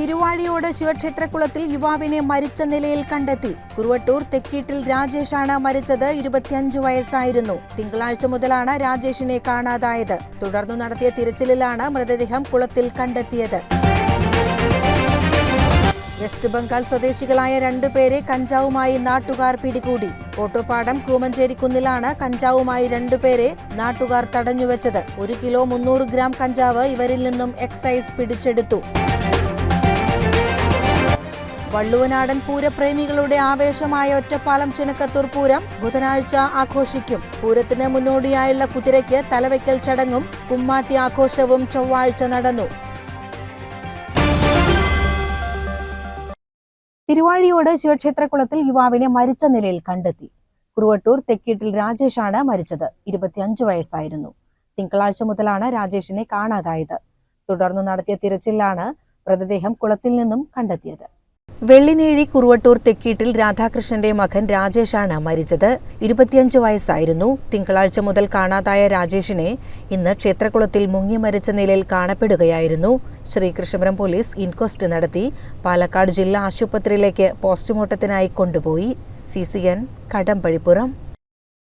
തിരുവാഴിയോട് ശിവക്ഷേത്രക്കുളത്തിൽ യുവാവിനെ മരിച്ച നിലയിൽ കണ്ടെത്തി. കുറുവട്ടൂർ തെക്കീട്ടിൽ രാജേഷാണ് മരിച്ചത്. ഇരുപത്തിയഞ്ച് വയസ്സായിരുന്നു. തിങ്കളാഴ്ച മുതലാണ് രാജേഷിനെ കാണാതായത്. തുടർന്നു നടത്തിയ തിരച്ചിലിലാണ് മൃതദേഹം കുളത്തിൽ കണ്ടെത്തിയത്. വെസ്റ്റ് ബംഗാൾ സ്വദേശികളായ രണ്ടുപേരെ കഞ്ചാവുമായി നാട്ടുകാർ പിടികൂടി. ഓട്ടോപ്പാടം കൂമഞ്ചേരിക്കുന്നിലാണ് കഞ്ചാവുമായി രണ്ടുപേരെ നാട്ടുകാർ തടഞ്ഞുവെച്ചത്. ഒരു കിലോ മുന്നൂറ് ഗ്രാം കഞ്ചാവ് ഇവരിൽ നിന്നും എക്സൈസ് പിടിച്ചെടുത്തു. വള്ളുവനാടൻ പൂരപ്രേമികളുടെ ആവേശമായ ഒറ്റപ്പാലം ചിനക്കത്തൂർ പൂരം ബുധനാഴ്ച ആഘോഷിക്കും. പൂരത്തിന് മുന്നോടിയായുള്ള കുതിരയ്ക്ക് തലവയ്ക്കൽ ചടങ്ങും കുമ്മാട്ടി ആഘോഷവും ചൊവ്വാഴ്ച നടന്നു. തിരുവാഴിയോട് ശിവക്ഷേത്രക്കുളത്തിൽ യുവാവിനെ മരിച്ച നിലയിൽ കണ്ടെത്തി. കുറുവട്ടൂർ തെക്കീട്ടിൽ രാജേഷാണ് മരിച്ചത്. ഇരുപത്തിയഞ്ച് വയസ്സായിരുന്നു. തിങ്കളാഴ്ച മുതലാണ് രാജേഷിനെ കാണാതായത്. തുടർന്ന് നടത്തിയ തിരച്ചിലാണ് മൃതദേഹം കുളത്തിൽ നിന്നും കണ്ടെത്തിയത്. വെള്ളിനേഴി കുറുവട്ടൂർ തെക്കീട്ടിൽ രാധാകൃഷ്ണന്റെ മകൻ രാജേഷാണ് മരിച്ചത്. ഇരുപത്തിയഞ്ച് വയസ്സായിരുന്നു. തിങ്കളാഴ്ച മുതൽ കാണാതായ രാജേഷിനെ ഇന്ന് ക്ഷേത്രകുളത്തിൽ മുങ്ങി മരിച്ച നിലയിൽ കാണപ്പെടുകയായിരുന്നു. ശ്രീകൃഷ്ണപുരം പോലീസ് ഇൻക്വസ്റ്റ് നടത്തി പാലക്കാട് ജില്ലാ ആശുപത്രിയിലേക്ക് പോസ്റ്റ്മോർട്ടത്തിനായി കൊണ്ടുപോയി. C C N Kadambazhipuram.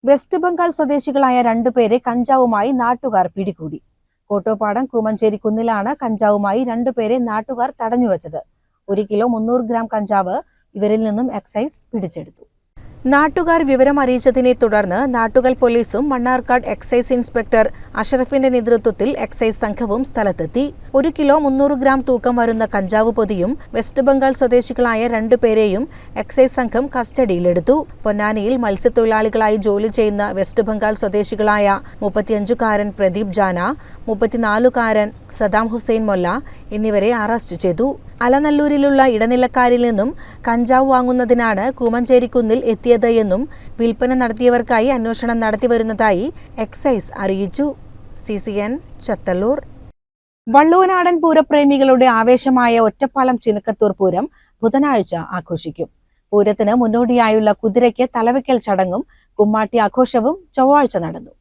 West Bengal സ്വദേശികളായ രണ്ടുപേരെ കഞ്ചാവുമായി നാട്ടുകാർ പിടികൂടി. കോട്ടോപ്പാടം കൂമഞ്ചേരി കുന്നിലാണ് കഞ്ചാവുമായി രണ്ടുപേരെ നാട്ടുകാർ തടഞ്ഞുവച്ചത്. ഒരു കിലോ മുന്നൂറ് ഗ്രാം കഞ്ചാവ് ഇവരിൽ നിന്നും എക്സൈസ് പിടിച്ചെടുത്തു. നാട്ടുകാർ വിവരം അറിയിച്ചതിനെ തുടർന്ന് നാട്ടുകൽ പോലീസും മണ്ണാർക്കാട് എക്സൈസ് ഇൻസ്പെക്ടർ അഷറഫിന്റെ നേതൃത്വത്തിൽ എക്സൈസ് സംഘവും സ്ഥലത്തെത്തി. ഒരു കിലോ മുന്നൂറ് ഗ്രാം തൂക്കം വരുന്ന കഞ്ചാവ് പൊതിയും വെസ്റ്റ് ബംഗാൾ സ്വദേശികളായ രണ്ടുപേരെയും എക്സൈസ് സംഘം കസ്റ്റഡിയിലെടുത്തു. പൊന്നാനിയിൽ മത്സ്യത്തൊഴിലാളികളായി ജോലി ചെയ്യുന്ന വെസ്റ്റ് ബംഗാൾ സ്വദേശികളായ മുപ്പത്തിയഞ്ചുകാരൻ പ്രദീപ് ജാന മുപ്പത്തിനാലുകാരൻ സദാം ഹുസൈൻ മൊല്ല എന്നിവരെ അറസ്റ്റ് ചെയ്തു. അലനല്ലൂരിലുള്ള ഇടനിലക്കാരിൽ നിന്നും കഞ്ചാവ് വാങ്ങുന്നതിനാണ് കൂമഞ്ചേരിക്കുന്നിൽ എത്തിയത് എന്നും വിൽപ്പന നടത്തിയവർക്കായി അന്വേഷണം നടത്തിവരുന്നതായി എക്സൈസ് അറിയിച്ചു. C C N Chethallur. വള്ളൂനാടൻ പൂരപ്രേമികളുടെ ആവേശമായ ഒറ്റപ്പാലം ചിനക്കത്തൂർ പൂരം ബുധനാഴ്ച ആഘോഷിക്കും. പൂരത്തിന് മുന്നോടിയായുള്ള കുതിരയ്ക്ക് തലവയ്ക്കൽ ചടങ്ങും കുമ്മാട്ടി ആഘോഷവും ചൊവ്വാഴ്ച നടന്നു.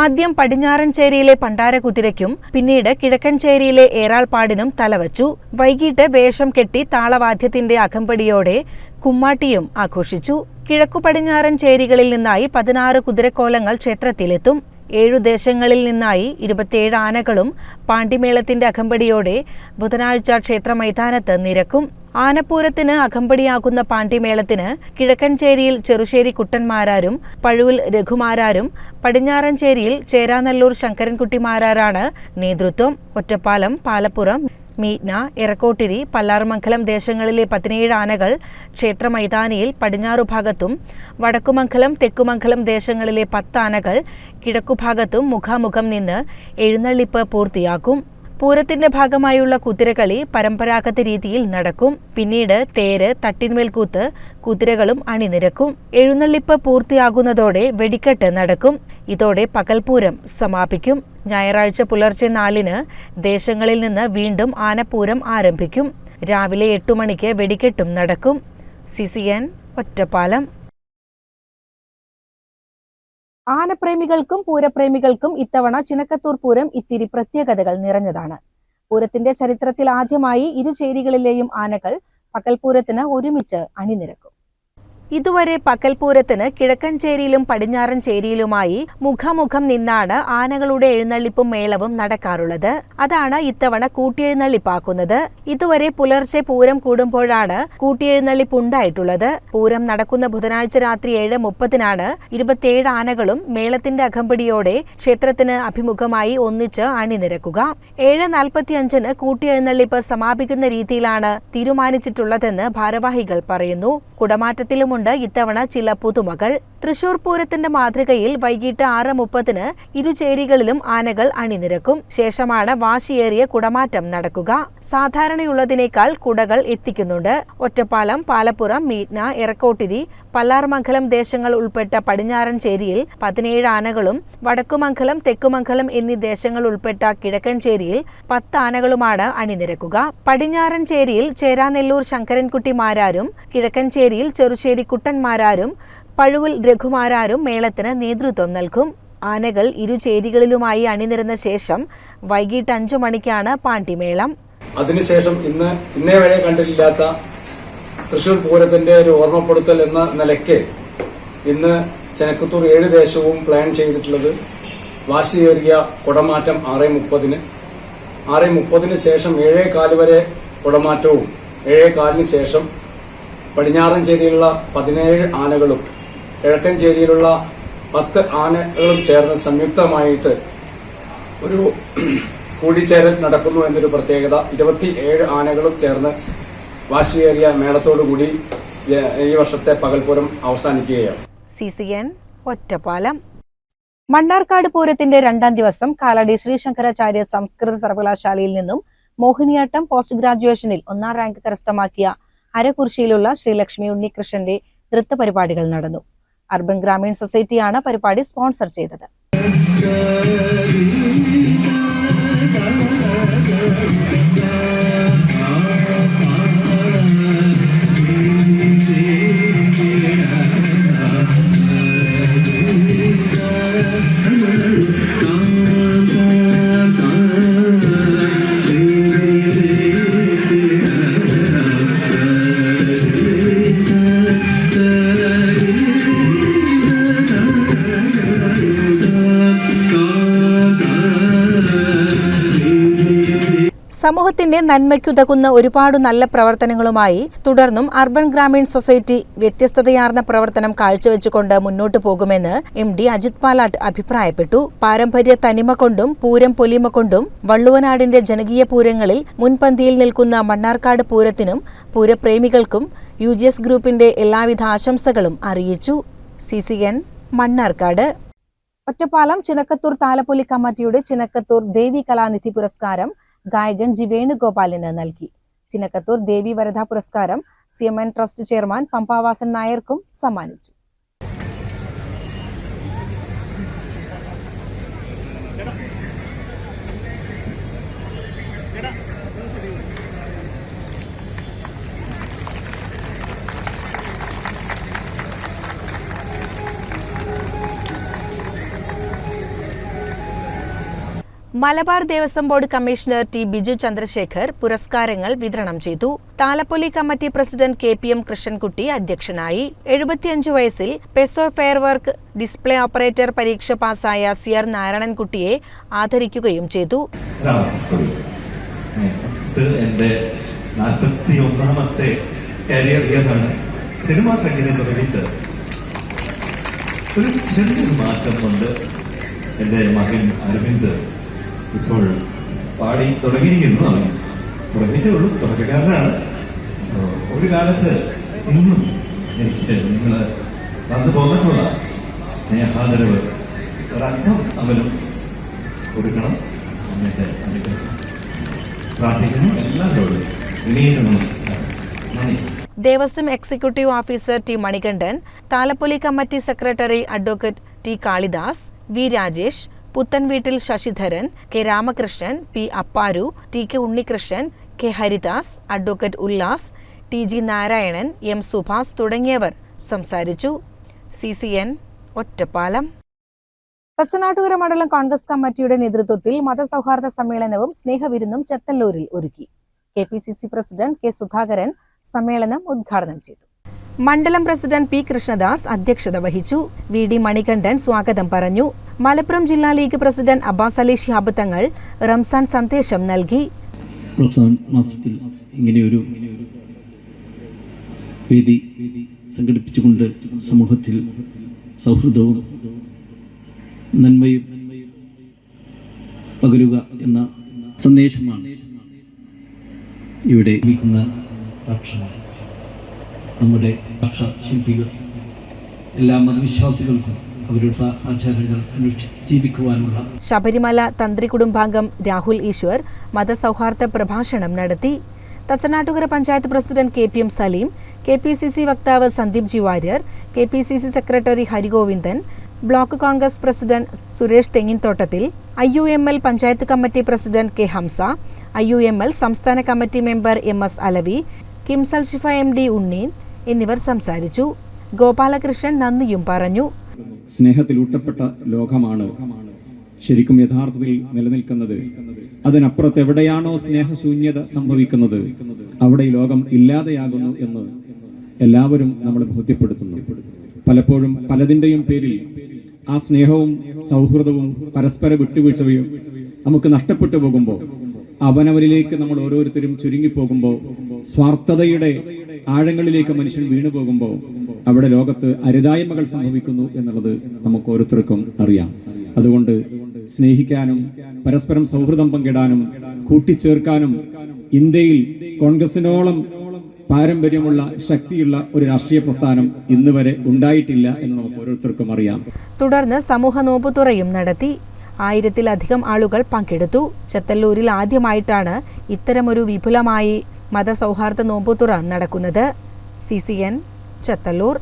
ആദ്യം പടിഞ്ഞാറൻചേരിയിലെ പണ്ടാരകുതിരയ്ക്കും പിന്നീട് കിഴക്കൻചേരിയിലെ ഏറാൾപ്പാടിനും തലവച്ചു. വൈകിട്ട് വേഷം കെട്ടി താളവാദ്യത്തിന്റെ അകമ്പടിയോടെ കുമ്മാട്ടിയും ആഘോഷിച്ചു. കിഴക്കു പടിഞ്ഞാറൻ ചേരികളിൽ നിന്നായി പതിനാറ് കുതിരക്കോലങ്ങൾ ക്ഷേത്രത്തിലെത്തും. ഏഴു ദേശങ്ങളിൽ നിന്നായി ഇരുപത്തിയേഴ് ആനകളും പാണ്ടിമേളത്തിന്റെ അകമ്പടിയോടെ ബുധനാഴ്ച ക്ഷേത്ര മൈതാനത്ത് നിരക്കും. ആനപ്പൂരത്തിന് അകമ്പടിയാകുന്ന പാണ്ടിമേളത്തിന് കിഴക്കൻചേരിയിൽ ചെറുശ്ശേരി കുട്ടൻമാരാരും പഴുവിൽ രഘുമാരാരും പടിഞ്ഞാറൻചേരിയിൽ ചേരാനല്ലൂർ ശങ്കരൻകുട്ടിമാരാരാണ് നേതൃത്വം. ഒറ്റപ്പാലം പാലപ്പുറം മീറ്റ്ന എറക്കോട്ടിരി പല്ലാർമംഗലം ദേശങ്ങളിലെ പതിനേഴ് ആനകൾ ക്ഷേത്ര മൈതാനിയിൽ പടിഞ്ഞാറുഭാഗത്തും വടക്കുമംഗലം തെക്കുമംഗലം ദേശങ്ങളിലെ പത്ത് ആനകൾ കിഴക്കുഭാഗത്തും മുഖാമുഖം നിന്ന് എഴുന്നള്ളിപ്പ് പൂർത്തിയാക്കും. പൂരത്തിന്റെ ഭാഗമായുള്ള കുതിരകളി പരമ്പരാഗത രീതിയിൽ നടക്കും. പിന്നീട് തേര് തട്ടിന്മേൽക്കൂത്ത് കുതിരകളും അണിനിരക്കും. എഴുന്നള്ളിപ്പ് പൂർത്തിയാകുന്നതോടെ വെടിക്കെട്ട് നടക്കും. ഇതോടെ പകൽപൂരം സമാപിക്കും. ഞായറാഴ്ച പുലർച്ചെ നാലിന് ദേശങ്ങളിൽ നിന്ന് വീണ്ടും ആനപ്പൂരം ആരംഭിക്കും. രാവിലെ എട്ടു മണിക്ക് വെടിക്കെട്ടും നടക്കും. സിസിയൻ ഒറ്റപ്പാലം. ആനപ്രേമികൾക്കും പൂരപ്രേമികൾക്കും ഇത്തവണ ചിനക്കത്തൂർ പൂരം ഇത്തിരി പ്രത്യേകതകൾ നിറഞ്ഞതാണ്. പൂരത്തിന്റെ ചരിത്രത്തിൽ ആദ്യമായി ഇരു ചേരികളിലെയും ആനകൾ പകൽപൂരത്തിന് ഒരുമിച്ച് അണിനിരക്കും. ഇതുവരെ പകൽപൂരത്തിന് കിഴക്കൻചേരിയിലും പടിഞ്ഞാറൻചേരിയിലുമായി മുഖാമുഖം നിന്നാണ് ആനകളുടെ എഴുന്നള്ളിപ്പും മേളവും നടക്കാറുള്ളത്. അതാണ് ഇത്തവണ കൂട്ടിയെഴുന്നള്ളിപ്പാക്കുന്നത്. ഇതുവരെ പുലർച്ചെ പൂരം കൂടുമ്പോഴാണ് കൂട്ടിയെഴുന്നള്ളിപ്പ് ഉണ്ടായിട്ടുള്ളത് പൂരം നടക്കുന്ന ബുധനാഴ്ച രാത്രി ഏഴ് മുപ്പതിനാണ് ഇരുപത്തിയേഴ് ആനകളും മേളത്തിന്റെ അകമ്പടിയോടെ ക്ഷേത്രത്തിന് അഭിമുഖമായി ഒന്നിച്ച് അണിനിരക്കുക. ഏഴ് നാൽപ്പത്തിയഞ്ചിന് കൂട്ടിയെഴുന്നള്ളിപ്പ് സമാപിക്കുന്ന രീതിയിലാണ് തീരുമാനിച്ചിട്ടുള്ളതെന്ന് ഭാരവാഹികൾ പറയുന്നു. കുടമാറ്റത്തിലുമുണ്ട് ഇത്തവണ ചില പുതുമകൾ. തൃശൂർ പൂരത്തിന്റെ മാതൃകയിൽ വൈകിട്ട് ആറ് മുപ്പതിന് ഇരുചേരികളിലും ആനകൾ അണിനിരക്കും. ശേഷമാണ് വാശിയേറിയ കുടമാറ്റം നടക്കുക. സാധാരണയുള്ളതിനേക്കാൾ കുടകൾ എത്തിക്കുന്നുണ്ട്. ഒറ്റപ്പാലം പാലപ്പുറം മീറ്റ്ന എറക്കോട്ടിരി പല്ലാർമംഗലം ദേശങ്ങൾ ഉൾപ്പെട്ട പടിഞ്ഞാറൻ ചേരിയിൽ പതിനേഴ് ആനകളും വടക്കുമംഗലം തെക്കുമംഗലം എന്നീ ദേശങ്ങൾ ഉൾപ്പെട്ട കിഴക്കൻ ചേരിയിൽ പത്ത് ആനകളുമാണ് അണിനിരക്കുക. പടിഞ്ഞാറൻ ചേരിയിൽ ചേരാനെല്ലൂർ ശങ്കരൻകുട്ടി മാരാരും കിഴക്കൻ ചേരിയിൽ ചെറുശ്ശേരി കുട്ടന്മാരാരും പഴുവിൽ രഘുമാരാരും മേളത്തിന് നേതൃത്വം നൽകും. ആനകൾ ഇരുചേരികളിലുമായി അണിനിരന്ന ശേഷം വൈകിട്ട് അഞ്ചു മണിക്കാണ് പാണ്ടിമേളം. അതിനുശേഷം ഇന്ന് ഇന്നേ വരെ കണ്ടിട്ടില്ലാത്ത തൃശൂർ പൂരത്തിന്റെ ഒരു ഓർമ്മപ്പെടുത്തൽ എന്ന നിലയ്ക്ക് ഇന്ന് ചെനക്കത്തൂർ ഏഴ് ദേശവും പ്ലാൻ ചെയ്തിട്ടുള്ളത് വാശിയേറിയ കുടമാറ്റം ആറ് മുപ്പതിന്. ആറ് മുപ്പതിന് ശേഷം ഏഴേ കാൽ വരെ കുടമാറ്റവും ഏഴേ കാലിന് ശേഷം പടിഞ്ഞാറൻ ചേരിയിലുള്ള പതിനേഴ് ആനകളും കിഴക്കൻ ചേരിയിലുള്ള പത്ത് ആനകളും ചേർന്ന് സംയുക്തമായിട്ട് ഒരു കൂടിച്ചേരൽ നടക്കുന്നു എന്നൊരു പ്രത്യേകത. ഇരുപത്തി ഏഴ് ആനകളും ചേർന്ന് വാശിയേറിയ മേളത്തോടുകൂടി ഈ- വർഷത്തെ പകൽപൂരം അവസാനിക്കുകയാണ്. ഒറ്റപ്പാലം. മണ്ണാർക്കാട് പൂരത്തിന്റെ രണ്ടാം ദിവസം കാലടി ശ്രീശങ്കരാചാര്യ സംസ്കൃത സർവകലാശാലയിൽ നിന്നും മോഹിനിയാട്ടം പോസ്റ്റ് ഗ്രാജുവേഷനിൽ ഒന്നാം റാങ്ക് കരസ്ഥമാക്കിയ അരകുർശിയിലുള്ള ശ്രീലക്ഷ്മി ഉണ്ണികൃഷ്ണന്റെ നൃത്ത പരിപാടികൾ നടന്നു. അർബൻ ഗ്രാമീൺ സൊസൈറ്റിയാണ് പരിപാടി സ്പോൺസർ ചെയ്തത്. സമൂഹത്തിന്റെ നന്മയ്ക്കുതകുന്ന ഒരുപാട് നല്ല പ്രവർത്തനങ്ങളുമായി തുടർന്നും അർബൻ ഗ്രാമീൺ സൊസൈറ്റി വ്യത്യസ്തതയാർന്ന പ്രവർത്തനം കാഴ്ചവെച്ചുകൊണ്ട് മുന്നോട്ടു പോകുമെന്ന് എം ഡി അജിത് പാലാട്ട് അഭിപ്രായപ്പെട്ടു. പാരമ്പര്യ തനിമ കൊണ്ടും പൂരം പൊലിമ കൊണ്ടും വള്ളുവനാടിന്റെ ജനകീയ പൂരങ്ങളിൽ മുൻപന്തിയിൽ നിൽക്കുന്ന മണ്ണാർക്കാട് പൂരത്തിനും പൂരപ്രേമികൾക്കും യു ജി എസ് ഗ്രൂപ്പിന്റെ എല്ലാവിധ ആശംസകളും അറിയിച്ചു. C C N Mannarkkad. Ottapalam Chinakkathur Thalappoli കമ്മിറ്റിയുടെ ചിനക്കത്തൂർ ദേവി കലാനിധി പുരസ്കാരം ഗായകൻ ജി വേണുഗോപാലിന് നൽകി. ചിനക്കത്തൂർ ദേവി വരദ പുരസ്കാരം C M N trust chairman Pampavasan നായർക്കും സമ്മാനിച്ചു. Malabar Devaswom board commissioner T Biju Chandrasekhar പുരസ്കാരങ്ങൾ വിതരണം ചെയ്തു. Thalappoli committee president K P M Krishnankutty അധ്യക്ഷനായി. എഴുപത്തിയഞ്ചു വയസ്സിൽ PESO fair work display operator പരീക്ഷ പാസായ സി ആർ നാരായണൻകുട്ടിയെ ആദരിക്കുകയും ചെയ്തു. സിനിമാ സംഗീതം തുടങ്ങിയിട്ട് ഒരു ചെറിയൊരു മാറ്റം കൊണ്ട് എന്റെ മകൻ അരവിന്ദ് ഇപ്പോൾ പാടി തുടങ്ങിയിരിക്കുന്നു അവൻ. തുടങ്ങിയിട്ടേ ഉള്ളൂ തുടക്കക്കാരനാണ്. ഒരു കാലത്ത് ഇന്നും എനിക്ക് നിങ്ങൾ തന്നു പോന്നിട്ടുള്ള സ്നേഹാദരവ് ഒരർത്ഥം അവനും കൊടുക്കണം. എന്നിട്ട് അനുഗ്രഹം. പ്രാർത്ഥിക്കുന്നു എല്ലാവരോടും വിനീത നമസ്കാരം. നന്ദി. Devaswom executive officer T Manikandan Thalappoli committee secretary advocate T Kalidas V Rajesh Puthanveettil Sasidharan K Ramakrishnan P Apparu T K Unnikrishnan K Haridas advocate Ullas T G Narayanan M Subhas തുടങ്ങിയവർ സംസാരിച്ചു. C C N Ottapalam. Thachanattukara മണ്ഡലം കോൺഗ്രസ് കമ്മിറ്റിയുടെ നേതൃത്വത്തിൽ മതസൗഹാർദ്ദ സമ്മേളനവും സ്നേഹവിരുന്നും ചെത്തല്ലൂരിൽ ഒരുക്കി. K P C C president K Sudhakaran സമ്മേളനം ഉദ്ഘാടനം ചെയ്തു. മണ്ഡലം പ്രസിഡന്റ് പി കൃഷ്ണദാസ് അധ്യക്ഷത വഹിച്ചു. വി ഡി മണികണ്ഠൻ സ്വാഗതം പറഞ്ഞു. മലപ്പുറം ജില്ലാ ലീഗ് പ്രസിഡന്റ് അബ്ബാസ് അലി ഷിഹാബ് തങ്ങൾ റംസാൻ സന്ദേശം നൽകി. റംസാൻ മാസത്തിൽ ഇങ്ങനെയൊരു വേദി സംഘടിപ്പിച്ചുകൊണ്ട് സമൂഹത്തിൽ സൗഹൃദവും നന്മയും പകരുക എന്ന സന്ദേശമാണ് ഇവിടെ ഇരിക്കുന്ന ഭാഷ നമ്മുടെ ഭക്ഷ ശില്പികൾ എല്ലാ മതവിശ്വാസികൾക്കും അവരുടെ ആചാരങ്ങൾ അനുഷ്ഠിച്ച് ജീവിക്കുവാനുള്ള ശബരിമല തന്ത്രി കുടുംബാംഗം രാഹുൽ ഈശ്വർ മതസൗഹാർദ്ദ പ്രഭാഷണം നടത്തി. Thachanattukara panchayat president K P M Salim K P C C വക്താവ് Sandeep G Warrier K P C C secretary Harigovindan block Congress president Suresh തെങ്ങിൻതോട്ടത്തിൽ I U M L panchayat committee president K Hamza I U M L സംസ്ഥാന committee member M S Alavi KIMS Al Shifa M D Unneen എന്നിവർ സംസാരിച്ചു. ഗോപാലകൃഷ്ണൻ നന്ദിയും പറഞ്ഞു. സ്നേഹത്തിലൂട്ടപ്പെട്ട ലോകമാണ് ശരിക്കും യഥാർത്ഥത്തിൽ നിലനിൽക്കുന്നത്. അതിനപ്പുറത്ത് എവിടെയാണോ സ്നേഹശൂന്യത സംഭവിക്കുന്നത് അവിടെ ഈ ലോകം ഇല്ലാതെയാകുന്നു എന്ന് എല്ലാവരും നമ്മൾ ബോധ്യപ്പെടുത്തുന്നു. പലപ്പോഴും പലതിന്റെയും പേരിൽ ആ സ്നേഹവും സൗഹൃദവും പരസ്പര വിട്ടുവീഴ്ചയും നമുക്ക് നഷ്ടപ്പെട്ടു പോകുമ്പോൾ അവനവരിലേക്ക് നമ്മൾ ഓരോരുത്തരും ചുരുങ്ങിപ്പോകുമ്പോൾ സ്വാർത്ഥതയുടെ ആഴങ്ങളിലേക്ക് മനുഷ്യൻ വീണു പോകുമ്പോൾ അവിടെ ലോകത്ത് അരുതായ്മകൾ സംഭവിക്കുന്നു എന്നുള്ളത് നമുക്ക് ഓരോരുത്തർക്കും അറിയാം. അതുകൊണ്ട് സ്നേഹിക്കാനും പരസ്പരം സൗഹൃദം പങ്കിടാനും കൂട്ടിച്ചേർക്കാനും ഇന്ത്യയിൽ കോൺഗ്രസിനോളം പാരമ്പര്യമുള്ള ശക്തിയുള്ള ഒരു രാഷ്ട്രീയ പ്രസ്ഥാനം ഇന്ന് വരെ ഉണ്ടായിട്ടില്ല എന്ന് നമുക്ക് ഓരോരുത്തർക്കും അറിയാം. തുടർന്ന് സമൂഹ നോമ്പുതുറയും നടത്തി ആയിരത്തിലധികം ആളുകൾ പങ്കെടുത്തു. ചെത്തല്ലൂരിൽ ആദ്യമായിട്ടാണ് ഇത്തരമൊരു വിപുലമായി മതസൗഹാർദ്ദ നോമ്പുതുറ നടക്കുന്നത് C C N Chethallur.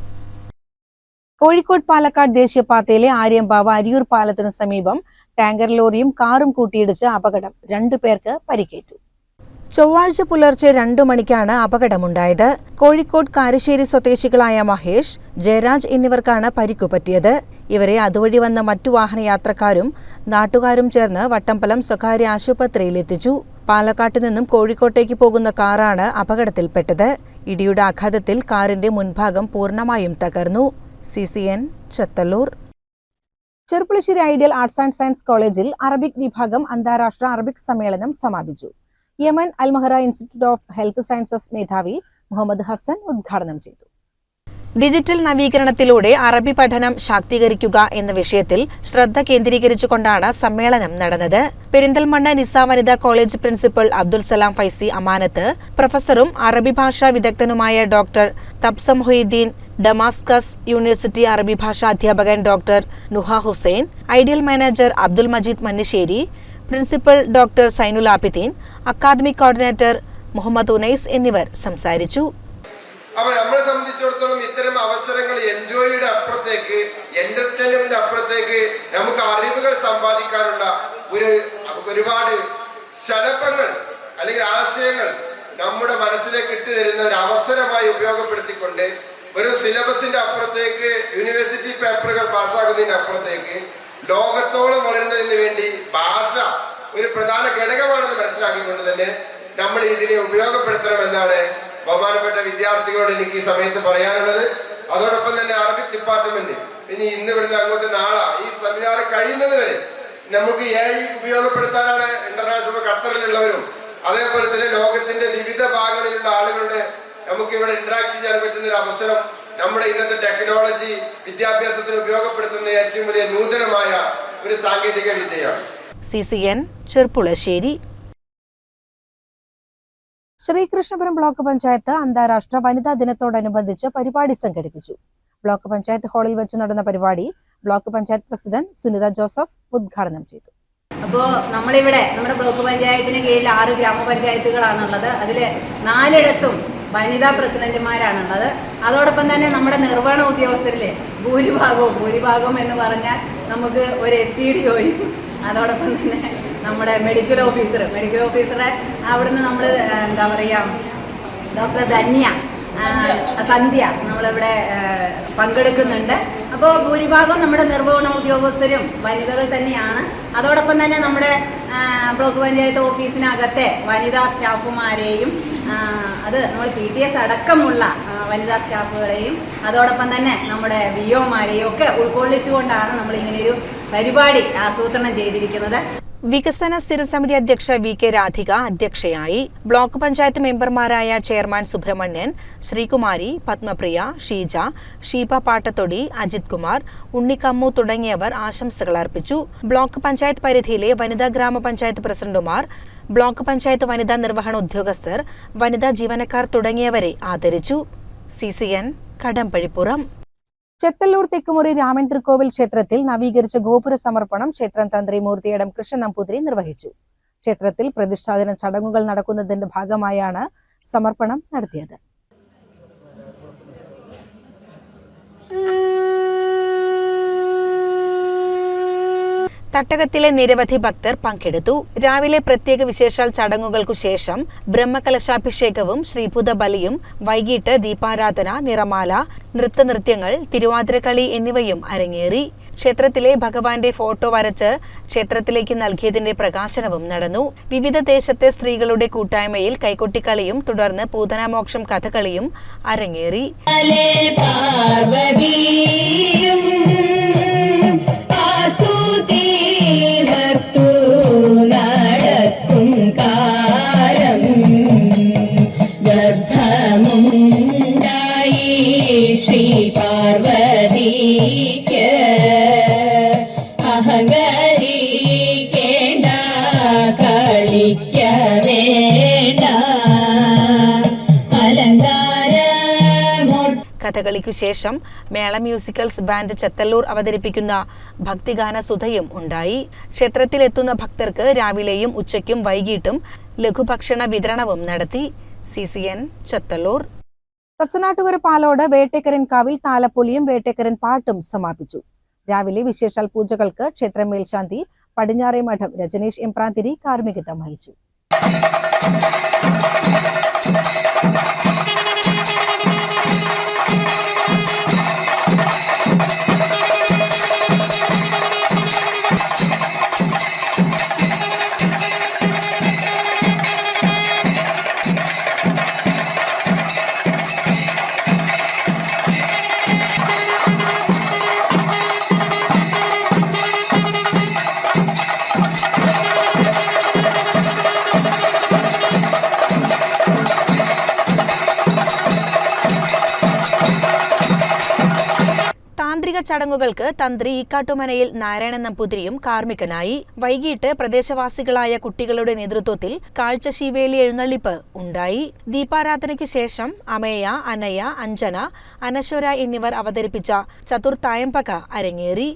Kozhikode Palakkad ദേശീയപാതയിലെ ആര്യമ്പാവ അരിയൂർ പാലത്തിനു സമീപം ടാങ്കർ ലോറിയും കാറും കൂട്ടിയിടിച്ച് അപകടം രണ്ടു പേർക്ക് പരിക്കേറ്റു. ചൊവ്വാഴ്ച പുലർച്ചെ രണ്ടു മണിക്കാണ് അപകടമുണ്ടായത്. കോഴിക്കോട് കാരശ്ശേരി സ്വദേശികളായ മഹേഷ് ജയരാജ് എന്നിവർക്കാണ് പരിക്കു പറ്റിയത്. ഇവരെ അതുവഴി വന്ന മറ്റു വാഹനയാത്രക്കാരും നാട്ടുകാരും ചേർന്ന് വട്ടമ്പലം സ്വകാര്യ ആശുപത്രിയിൽ എത്തിച്ചു. പാലക്കാട്ട് നിന്നും കോഴിക്കോട്ടേക്ക് പോകുന്ന കാറാണ് അപകടത്തിൽപ്പെട്ടത്. ഇടിയുടെ ആഘാതത്തിൽ കാറിന്റെ മുൻഭാഗം പൂർണമായും തകർന്നു. C C N Chethallur. Cherpulassery ideal arts and science കോളേജിൽ അറബിക് വിഭാഗം അന്താരാഷ്ട്ര അറബിക് സമ്മേളനം സമാപിച്ചു. Yemen Al Mahara institute of health sciences മേധാവി മുഹമ്മദ് ഹസൻ ഉദ്ഘാടനം ചെയ്തു. ഡിജിറ്റൽ നവീകരണത്തിലൂടെ അറബി പഠനം ശാക്തീകരിക്കുക എന്ന വിഷയത്തിൽ ശ്രദ്ധ കേന്ദ്രീകരിച്ചുകൊണ്ടാണ് സമ്മേളനം നടന്നത്. പെരിന്തൽമണ്ണ നിസ വനിതാ കോളേജ് പ്രിൻസിപ്പൽ അബ്ദുൽ സലാം ഫൈസി അമാനത്ത് പ്രൊഫസറും അറബി ഭാഷാ വിദഗ്ധനുമായ doctor Tabassum Mohiuddin Damascus university അറബി ഭാഷാ അധ്യാപകൻ doctor Nuha Hussain ideal manager Abdul Majeed Mannisseri principal doctor Zainul Abideen academic coordinator Muhammad Unais എന്നിവർ സംസാരിച്ചു. അപ്പൊ നമ്മളെ സംബന്ധിച്ചിടത്തോളം ഇത്തരം അവസരങ്ങൾ എൻജോയുടെ അപ്പുറത്തേക്ക് എന്റർടൈൻമെന്റ് അപ്പുറത്തേക്ക് നമുക്ക് അറിവുകൾ സമ്പാദിക്കാനുള്ള ഒരു ഒരുപാട് ശലഭങ്ങൾ അല്ലെങ്കിൽ ആശയങ്ങൾ നമ്മുടെ മനസ്സിലേക്ക് ഇട്ടു തരുന്ന ഒരു അവസരമായി ഉപയോഗപ്പെടുത്തിക്കൊണ്ട് ഒരു സിലബസിന്റെ അപ്പുറത്തേക്ക് യൂണിവേഴ്സിറ്റി പേപ്പറുകൾ പാസ്സാക്കുന്നതിന്റെ അപ്പുറത്തേക്ക് ലോകത്തോളം വളരുന്നതിന് വേണ്ടി ഭാഷ ഒരു പ്രധാന ഘടകമാണെന്ന് മനസ്സിലാക്കിക്കൊണ്ട് തന്നെ നമ്മൾ ഇതിനെ ഉപയോഗപ്പെടുത്തണമെന്നാണ് ബഹുമാനപ്പെട്ട വിദ്യാർത്ഥികളോട് എനിക്ക് ഈ സമയത്ത് പറയാനുള്ളത്. അതോടൊപ്പം തന്നെ അറബിക് ഡിപ്പാർട്ട്മെന്റ് ഇനി ഇന്ന് ഇവിടുന്ന് അങ്ങോട്ട് നാളെ. ഈ സെമിനാർ കഴിയുന്നത് വരെ നമുക്ക് എ ഐ ഉപയോഗപ്പെടുത്താനാണ് ഇന്റർനാഷണൽ ഖത്തറിലുള്ളവരും അതേപോലെ തന്നെ ലോകത്തിന്റെ വിവിധ ഭാഗങ്ങളിലുള്ള ആളുകളുടെ നമുക്ക് ഇവിടെ ഇന്ററാക്ട് ചെയ്യാൻ പറ്റുന്ന ഒരു അവസരം നമ്മുടെ ഇന്നത്തെ ടെക്നോളജി വിദ്യാഭ്യാസത്തിന് ഉപയോഗപ്പെടുത്തുന്ന ഏറ്റവും വലിയ നൂതനമായ ഒരു സാങ്കേതിക വിദ്യയാണ്. C C N Cherpulassery Sreekrishnapuram block panchayat അന്താരാഷ്ട്ര വനിതാ ദിനത്തോടനുബന്ധിച്ച് പരിപാടി സംഘടിപ്പിച്ചു. ബ്ലോക്ക് പഞ്ചായത്ത് ഹാളിൽ വെച്ച് നടന്ന പരിപാടി ബ്ലോക്ക് പഞ്ചായത്ത് പ്രസിഡന്റ് സുനിത ജോസഫ് ഉദ്ഘാടനം ചെയ്തു. അപ്പോൾ നമ്മളിവിടെ നമ്മുടെ ബ്ലോക്ക് പഞ്ചായത്തിന് കീഴിൽ ആറ് ഗ്രാമപഞ്ചായത്തുകളാണുള്ളത്. അതിൽ നാലിടത്തും വനിതാ പ്രസിഡന്റുമാരാണുള്ളത്. അതോടൊപ്പം തന്നെ നമ്മുടെ നിർവഹണ ഉദ്യോഗസ്ഥരിലെ ഭൂരിഭാഗവും ഭൂരിഭാഗം എന്ന് പറഞ്ഞാൽ നമുക്ക് ഒരു എസ് സി ഡി ഒയും അതോടൊപ്പം തന്നെ നമ്മുടെ മെഡിക്കൽ ഓഫീസർ മെഡിക്കൽ ഓഫീസറെ അവിടുന്ന് നമ്മൾ എന്താ പറയുക ഡോക്ടർ ധന്യ സന്ധ്യ നമ്മളിവിടെ പങ്കെടുക്കുന്നുണ്ട്. അപ്പോൾ ഭൂരിഭാഗം നമ്മുടെ നിർവഹണ ഉദ്യോഗസ്ഥരും വനിതകൾ തന്നെയാണ്. അതോടൊപ്പം തന്നെ നമ്മുടെ ബ്ലോക്ക് പഞ്ചായത്ത് ഓഫീസിനകത്തെ വനിതാ സ്റ്റാഫുമാരെയും അത് നമ്മൾ പി ടി എസ് അടക്കമുള്ള വനിതാ സ്റ്റാഫുകളെയും അതോടൊപ്പം തന്നെ നമ്മുടെ വി ഒമാരെയും ഒക്കെ ഉൾക്കൊള്ളിച്ചുകൊണ്ടാണ് നമ്മൾ ഇങ്ങനെയൊരു പരിപാടി ആസൂത്രണം ചെയ്തിരിക്കുന്നത്. വികസന സ്ഥിരസമിതി അധ്യക്ഷ വി കെ രാധിക അധ്യക്ഷയായി ബ്ലോക്ക് പഞ്ചായത്ത് മെമ്പർമാരായ ചെയർമാൻ സുബ്രഹ്മണ്യൻ ശ്രീകുമാരി പത്മപ്രിയ ഷീജ ഷീപ പാട്ടത്തൊടി അജിത് കുമാർ ഉണ്ണിക്കമ്മു തുടങ്ങിയവർ ആശംസകൾ അർപ്പിച്ചു. ബ്ലോക്ക് പഞ്ചായത്ത് പരിധിയിലെ വനിതാ ഗ്രാമപഞ്ചായത്ത് പ്രസിഡന്റുമാർ ബ്ലോക്ക് പഞ്ചായത്ത് വനിതാ നിർവഹണ ഉദ്യോഗസ്ഥർ വനിതാ ജീവനക്കാർ തുടങ്ങിയവരെ ആദരിച്ചു. C C N Kadambazhipuram. Chethallur Thekkumuri Raman Thrikkovil ക്ഷേത്രത്തിൽ നവീകരിച്ച ഗോപുര സമർപ്പണം ക്ഷേത്രം തന്ത്രി മൂർത്തിയടം കൃഷ്ണൻ നമ്പൂതിരി നിർവഹിച്ചു. ക്ഷേത്രത്തിൽ പ്രതിഷ്ഠാദിന ചടങ്ങുകൾ നടക്കുന്നതിന്റെ ഭാഗമായാണ് സമർപ്പണം നടത്തിയത്. തട്ടകത്തിലെ നിരവധി ഭക്തർ പങ്കെടുത്തു. രാവിലെ പ്രത്യേക വിശേഷാൽ ചടങ്ങുകൾക്കു ശേഷം ബ്രഹ്മകലശാഭിഷേകവും ശ്രീഭൂത ബലിയും വൈകിട്ട് ദീപാരാധന നിറമാല നൃത്തനൃത്യങ്ങൾ തിരുവാതിരക്കളി എന്നിവയും അരങ്ങേറി. ക്ഷേത്രത്തിലെ ഭഗവാന്റെ ഫോട്ടോ വരച്ച് ക്ഷേത്രത്തിലേക്ക് നൽകിയതിന്റെ പ്രകാശനവും നടന്നു. വിവിധ ദേശത്തെ സ്ത്രീകളുടെ കൂട്ടായ്മയിൽ കൈകൊട്ടിക്കളിയും തുടർന്ന് പൂതനാമോക്ഷം കഥകളിയും അരങ്ങേറി. കഥകളിക്കു ശേഷം മേള മ്യൂസിക്കൽസ് ബാൻഡ് ചെത്തല്ലൂർ അവതരിപ്പിക്കുന്ന ഭക്തിഗാന സുധയും ഉണ്ടായി. ക്ഷേത്രത്തിലെത്തുന്ന ഭക്തർക്ക് രാവിലെയും ഉച്ചയ്ക്കും വൈകിട്ടും ലഘുഭക്ഷണ വിതരണവും നടത്തി. C C N Chethallur. Thachanattukara Palode Vettekkaran കാവിൽ താലപ്പൊലിയും വേട്ടേക്കരൻ പാട്ടും സമാപിച്ചു. രാവിലെ വിശേഷാൽ പൂജകൾക്ക് ക്ഷേത്ര മേൽശാന്തി പടിഞ്ഞാറേ മഠം രജനീഷ് എംപ്രാന്തിരി കാർമ്മികത്വം വഹിച്ചു. ചടങ്ങുകൾക്ക് തന്ത്രി ഇക്കാട്ടുമനയിൽ നാരായണൻ നമ്പൂതിരിയും കാർമ്മികനായി. വൈകിട്ട് പ്രദേശവാസികളായ കുട്ടികളുടെ നേതൃത്വത്തിൽ കാഴ്ചശീവേലി എഴുന്നള്ളിപ്പ് ഉണ്ടായി. ദീപാരാധനയ്ക്ക് ശേഷം അമേയ അനയ അഞ്ജന അനശ്വര എന്നിവർ അവതരിപ്പിച്ച ചതുർത്തായമ്പക അരങ്ങേറി.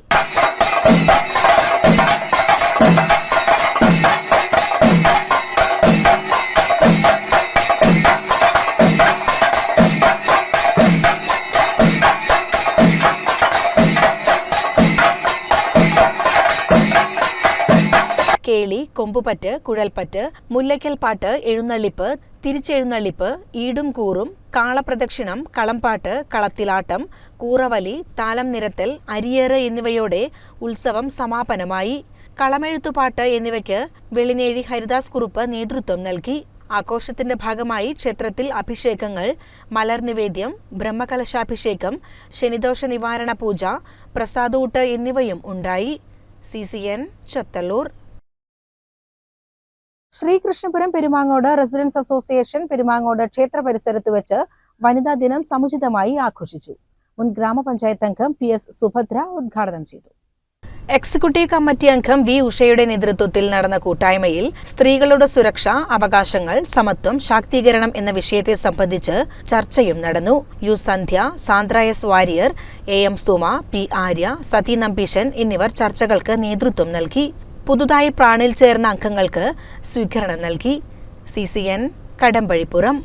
കേളി കൊമ്പുപറ്റ് കുഴൽപ്പറ്റ് മുല്ലയ്ക്കൽ പാട്ട് എഴുന്നള്ളിപ്പ് തിരിച്ചെഴുന്നള്ളിപ്പ് ഈടും കൂറും കാളപ്രദക്ഷിണം കളംപാട്ട് കളത്തിലാട്ടം കൂറവലി താലം നിരത്തൽ അരിയേറ് എന്നിവയോടെ ഉത്സവം സമാപനമായി. കളമെഴുത്തുപാട്ട് എന്നിവയ്ക്ക് വെളിനേഴി ഹരിദാസ് കുറുപ്പ് നേതൃത്വം നൽകി. ആഘോഷത്തിന്റെ ഭാഗമായി ക്ഷേത്രത്തിൽ അഭിഷേകങ്ങൾ മലർ നിവേദ്യം ബ്രഹ്മകലശാഭിഷേകം ശനിദോഷ നിവാരണ പൂജ പ്രസാദൂട്ട് എന്നിവയും ഉണ്ടായി. C C N Chethallur. Sreekrishnapuram Perumangode residents association Perumangode ക്ഷേത്ര പരിസരത്ത് വെച്ച് വനിതാ ദിനം സമുചിതമായി ആഘോഷിച്ചു. മുൻ ഗ്രാമപഞ്ചായത്ത് അംഗം പി എസ് സുഭദ്ര ഉദ്ഘാടനം ചെയ്തു. എക്സിക്യൂട്ടീവ് കമ്മിറ്റി അംഗം വി ഉഷയുടെ നേതൃത്വത്തിൽ നടന്ന കൂട്ടായ്മയിൽ സ്ത്രീകളുടെ സുരക്ഷ അവകാശങ്ങൾ സമത്വം ശാക്തീകരണം എന്ന വിഷയത്തെ സംബന്ധിച്ച് ചർച്ചയും നടന്നു. U Sandhya Sandra S Warrier A M Suma P Arya Sathi Nambeesan എന്നിവർ ചർച്ചകൾക്ക് നേതൃത്വം നൽകി. പുതുതായി പ്രാണിൽ ചേർന്ന അംഗങ്ങൾക്ക് സ്വീകരണം നൽകി. C C N Kadambazhipuram.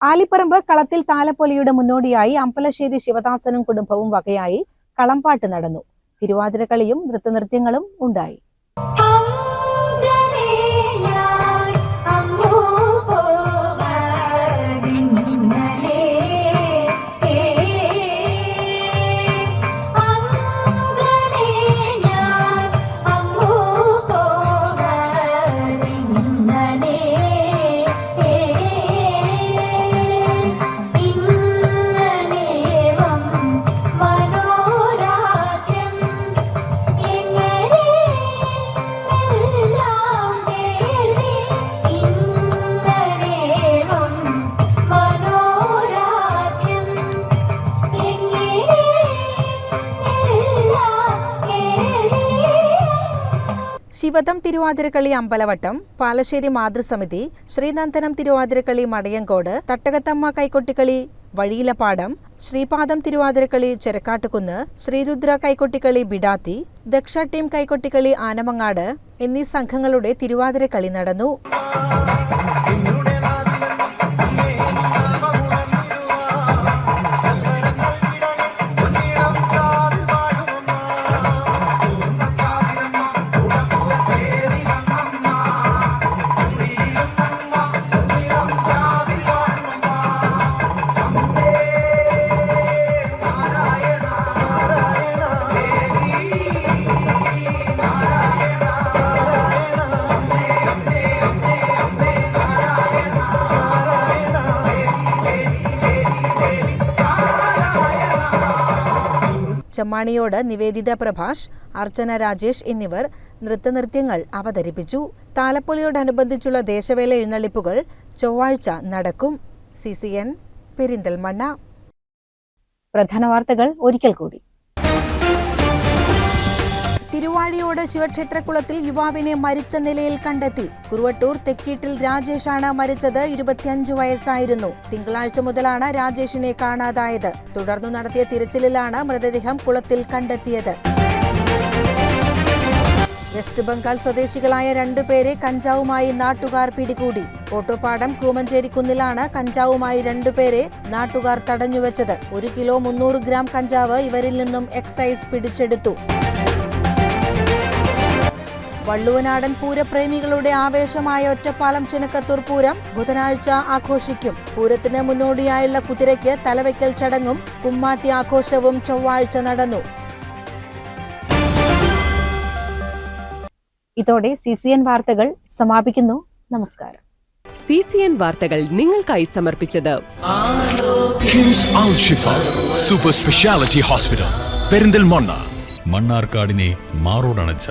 Alipparamba കളത്തിൽ താലപ്പൊലിയുടെ മുന്നോടിയായി അമ്പലശ്ശേരി ശിവദാസനും കുടുംബവും വകയായി കളംപാട്ട് നടന്നു. തിരുവാതിരക്കളിയും നൃത്തനൃത്യങ്ങളും ഉണ്ടായി. ശിവദം തിരുവാതിരക്കളി അമ്പലവട്ടം പാലശ്ശേരി മാതൃസമിതി ശ്രീനന്ദനം തിരുവാതിരക്കളി മടയങ്കോട് തട്ടകത്തമ്മ കൈക്കൊട്ടിക്കളി വഴിയിലപ്പാടം ശ്രീപാദം തിരുവാതിരക്കളി ചെരക്കാട്ടുകുന്ന് ശ്രീരുദ്ര കൈക്കൊട്ടിക്കളി ബിഡാത്തി ദക്ഷ ടീം കൈക്കൊട്ടിക്കളി ആനമങ്ങാട് എന്നീ സംഘങ്ങളുടെ തിരുവാതിരക്കളി നടന്നു. ചെമ്മാണിയോട് നിവേദിത പ്രഭാഷ് അർച്ചന രാജേഷ് എന്നിവർ നൃത്തനൃത്യങ്ങൾ അവതരിപ്പിച്ചു. താലപ്പൊലിയോടനുബന്ധിച്ചുള്ള ദേശവേല എഴുന്നള്ളിപ്പുകൾ ചൊവ്വാഴ്ച നടക്കും. C C N Perinthalmanna. പ്രധാന വാർത്തകൾ ഒരിക്കൽ കൂടി. തിരുവാഴിയോട് ശിവക്ഷേത്രക്കുളത്തിൽ യുവാവിനെ മരിച്ച നിലയിൽ കണ്ടെത്തി. കുറുവട്ടൂർ തെക്കീട്ടിൽ രാജേഷാണ് മരിച്ചത്. ഇരുപത്തിയഞ്ചു വയസ്സായിരുന്നു. തിങ്കളാഴ്ച മുതലാണ് രാജേഷിനെ കാണാതായത്. തുടർന്നു നടത്തിയ തിരച്ചിലിലാണ് മൃതദേഹം കുളത്തിൽ കണ്ടെത്തിയത്. വെസ്റ്റ് ബംഗാൾ സ്വദേശികളായ രണ്ടുപേരെ കഞ്ചാവുമായി നാട്ടുകാർ പിടികൂടി. ഓട്ടോപ്പാടം കൂമഞ്ചേരിക്കുന്നിലാണ് കഞ്ചാവുമായി രണ്ടുപേരെ നാട്ടുകാർ തടഞ്ഞുവച്ചത്. ഒരു കിലോ മുന്നൂറ് ഗ്രാം കഞ്ചാവ് ഇവരിൽ നിന്നും എക്സൈസ് പിടിച്ചെടുത്തു. വള്ളുവനാടൻ പൂരപ്രേമികളുടെ ആവേശമായ ഒറ്റപ്പാലം ചിനക്കത്തൂർ പൂരം ബുധനാഴ്ച ആഘോഷിക്കും. പൂരത്തിന് മുന്നോടിയായുള്ള കുതിരയ്ക്ക് തലവയ്ക്കൽ ചടങ്ങും കുമ്മാട്ടി ആഘോഷവും ചൊവ്വാഴ്ച നടന്നു. ഇതോടെ സി സി എൻ വാർത്തകൾ സമാപിക്കുന്നു. നമസ്കാരം. സി സി എൻ വാർത്തകൾ നിങ്ങൾക്കായി സമർപ്പിച്ചത് സൂപ്പർ സ്പെഷ്യാലിറ്റി ഹോസ്പിറ്റൽ പെരിന്തൽമണ്ണ. മണ്ണാർക്കാടിനെ മാറോടണച്ച